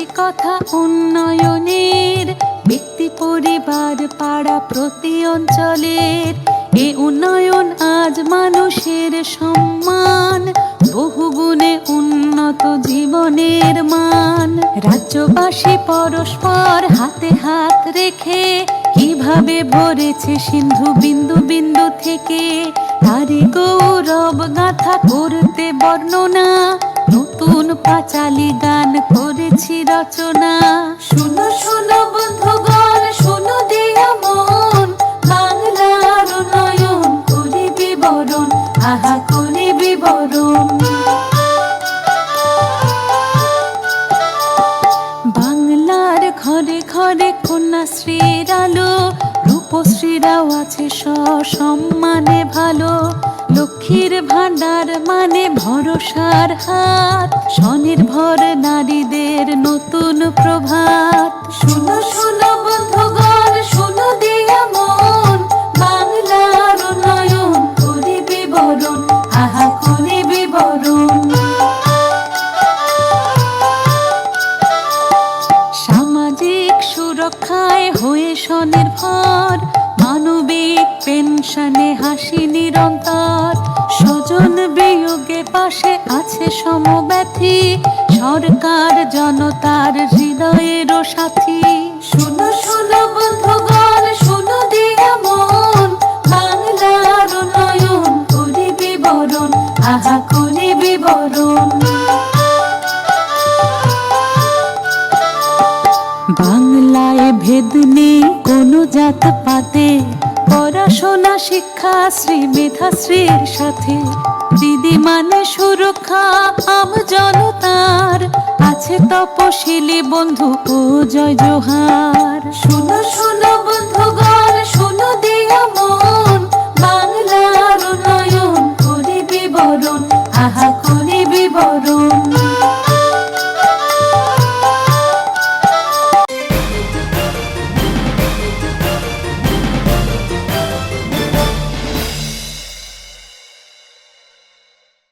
হাসি কথা উন্নয়নের, ব্যক্তি, পরিবার, পাড়া, প্রতি অঞ্চলের। এ উন্নয়ন আজ মানুষের সম্মান, বহুগুণে উন্নত জীবনের মান। রাজ্যবাসী পরস্পর হাতে হাত রেখে কীভাবে ভরেছে সিন্ধু বিন্দু বিন্দু থেকে তারি গৌরব গাথা করতে বর্ণনা। নতুন পাঁচালি গান করেছি রচনা। শুনো শুনো বন্ধুগণ শুনো দিয়া মন। বাংলার উন্নয়ন করি বিবরণ আহা করি বিবরণ। বাংলার ঘরে ঘরে কন্যাশ্রীর আলো রূপশ্রীরাও আছে সসম্মানে ভালো। লক্ষ্মীর ভাণ্ডার মানে ভরসার হাত। স্বনির্ভর নারীদের নতুন প্রভাত। শুনো শুনো বন্ধুগণ, শুনো দিয়া মন। বাংলার উন্নয়ন করি বিবরণ আহা করি বিবরণ সামাজিক সুরক্ষায় হয়ে স্বনির্ভর, মানবিক পেনশনে হাসি নিরন্তর। স্বজন পাশে আছে সমব্যথী। সরকার জনতার হৃদয়েরও সাথী। শুনো শুনো বন্ধুগণ শুনো দিয়া মন। বাংলার উন্নয়ন করি বিবরণ আহা করি বিবরণ বাংলায় ভেদ নেই কোনো জাত পাতে। পড়াশোনা শিক্ষা শ্রী মেধাশ্রীর সাথে। দিদি মানে সুরক্ষা আম জনতার আছে তপশিলি বন্ধু ও জয় জোহার। শুনো শুনো বন্ধুগণ, শুনো দিয়া মন, বাংলার উন্নয়ন করি বিবরণ আহা করি বিবরণ